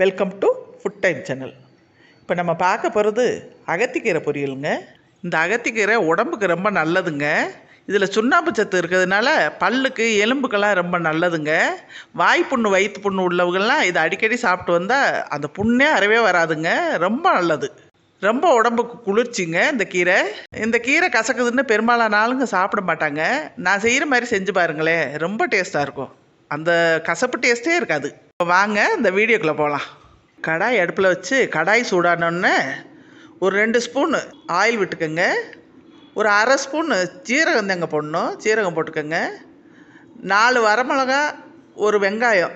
Welcome to food time channel இப்போ நம்ம பார்க்க போகிறது அகத்திக்கீரை பொரியலுங்க. இந்த அகத்திக்கீரை உடம்புக்கு ரொம்ப நல்லதுங்க. இதில் சுண்ணாம்பு சத்து இருக்கிறதுனால பல்லுக்கு எலும்புக்கெல்லாம் ரொம்ப நல்லதுங்க. வாய்ப்புண்ணு வயிற்று புண்ணு உள்ளவங்கள்லாம் இதை அடிக்கடி சாப்பிட்டு வந்தால் அந்த புண்ணே அறவே வராதுங்க. ரொம்ப நல்லது. ரொம்ப உடம்புக்கு குளிர்ச்சிங்க இந்த கீரை. இந்த கீரை கசக்குதுன்னு பெரும்பாலான ஆளுங்க சாப்பிட மாட்டாங்க. நான் செய்கிற மாதிரி செஞ்சு பாருங்களேன். ரொம்ப டேஸ்ட்டாக இருக்கும். அந்த கசப்பு டேஸ்ட்டே இருக்காது. வாங்க இந்த வீடியோக்குள்ளே போகலாம் கடாய் அடுப்பில் வச்சு கடாய் சூடானோடனே ஒரு ரெண்டு ஸ்பூன் ஆயில் விட்டுக்கோங்க. ஒரு அரை ஸ்பூன் சீரகம் தாங்க போடணும். சீரகம் போட்டுக்கோங்க. நாலு வரமிளகா ஒரு வெங்காயம்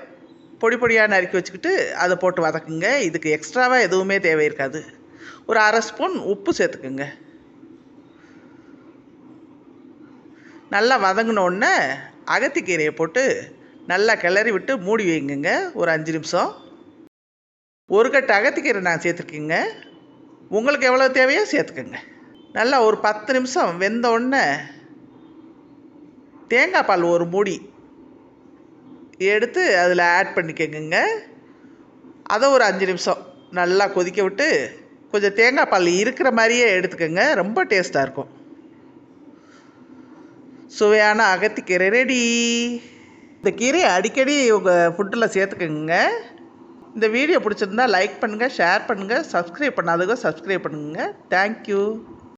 பொடி பொடியாக நறுக்கி வச்சுக்கிட்டு அதை போட்டு வதக்குங்க. இதுக்கு எக்ஸ்ட்ராவாக எதுவுமே தேவை இருக்காது. ஒரு அரை ஸ்பூன் உப்பு சேர்த்துக்குங்க. நல்லா வதங்கினோடனே அகத்திக்கீரையை போட்டு நல்லா கிளறி விட்டு மூடி வைங்கங்க. ஒரு அஞ்சு நிமிஷம். ஒரு கட்டு அகத்திக்கீரை நான் சேர்த்துருக்கேங்க. உங்களுக்கு எவ்வளோ தேவையோ சேர்த்துக்கோங்க. நல்லா ஒரு பத்து நிமிஷம் வெந்த உடனே தேங்காய் பால் ஒரு மூடி எடுத்து அதில் ஆட் பண்ணிக்கோங்க அதை ஒரு அஞ்சு நிமிஷம் நல்லா கொதிக்க விட்டு கொஞ்சம் தேங்காய் பால் இருக்கிற மாதிரியே எடுத்துக்கோங்க. ரொம்ப டேஸ்ட்டாக இருக்கும். சுவையான அகத்திக்கீரை ரெடி இந்த கீரையை அடிக்கடி உங்கள் ஃபுட்டில் சேர்த்துக்கோங்க. இந்த வீடியோ பிடிச்சிருந்தா லைக் பண்ணுங்கள் ஷேர் பண்ணுங்கள் சப்ஸ்கிரைப் பண்ணாதவங்க சப்ஸ்கிரைப் பண்ணுங்கள் தேங்க்யூ